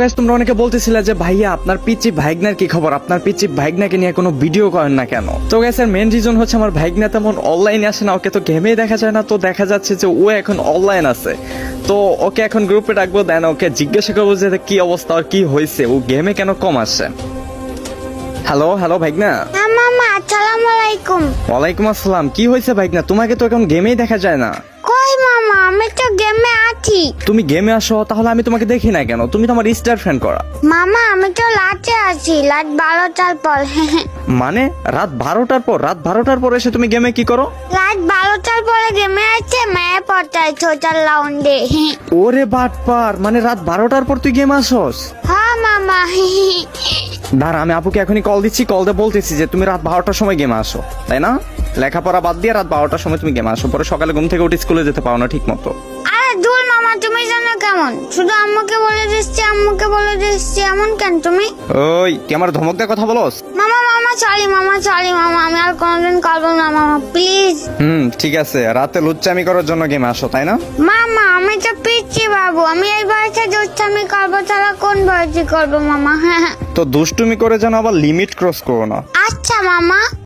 Guys তোমরা অনেকে বলতেছিলে যে ভাইয়া আপনার পিচি ভাইগনার কি খবর? আপনার পিচি ভাইগনাকে নিয়ে কোনো ভিডিও করেন না কেন? তো গাইস এর মেন রিজন হচ্ছে আমার ভাইগনা তেমন অনলাইনে আসে না ওকে তো গেমেই দেখা যায় না। তো দেখা যাচ্ছে যে ও এখন অনলাইন আছে। তো ওকে এখন গ্রুপে ডাকবো দেন ওকে জিজ্ঞাসা করব যে কি অবস্থা? আর কি হয়েছে? ও গেমে কেন কম আসে? হ্যালো হ্যালো ভাইগনা? হ্যাঁ আসসালামু আলাইকুম। ওয়ালাইকুম আসসালাম। কি হয়েছে ভাইগনা? তোমাকে তো এখন গেমেই দেখা যায় না। আমি তো গেমে আছি। তুমি গেমে আসো তাহলে আমি তোমাকে দেখি না কেন? তুমি তো আমার স্টার ফ্রেন্ড করা। মামা আমি তো লাটে আছি। লাট বারোটার পর মানে? রাত বারোটার পর? রাত বারোটার পর এসে তুমি গেমে কি করো? রাত বারোটার পরে গেমে আছে মেয়ে পড়তাই ছোটার লাউন্ডে ওরে বাটপার মানে রাত বারোটার পর তুই গেম আসস? হ্যাঁ মামা দাঁড়া আমি আপুকে এখনই কল দিচ্ছি কল দিয়ে বলতেছি যে তুমি রাত বারোটার সময় গেমে আসো তাই না? লেখাপড়া বাদ দিয়ে রাত বারোটার সময় তুমি গেম আসো পরে সকালে ঘুম থেকে উঠে স্কুলে যেতে পারো না ঠিক মতো আরে দুল মামা তুমি জানো কেমন? শুধু আম্মুকে বলে দিচ্ছি আম্মুকে বলে দিচ্ছি এমন কেন তুমি? ওই কি আমার ধমক দিয়ে কথা বলস? মামা মামা সরি মামা সরি মামা আমি আর কোনোদিন করব না মামা প্লিজ। হুম ঠিক আছে রাতে লুচ্চামি করার জন্য গেমে আসো তাই না? মামা আমি তো পিচ্ছি বাবু আমি এই বয়সে দুষ্টামি করব তারা কোন বয়সে করব মামা? হ্যাঁ তো দুষ্টুমি করে যেন আবার লিমিট ক্রস করো না। আচ্ছা মামা।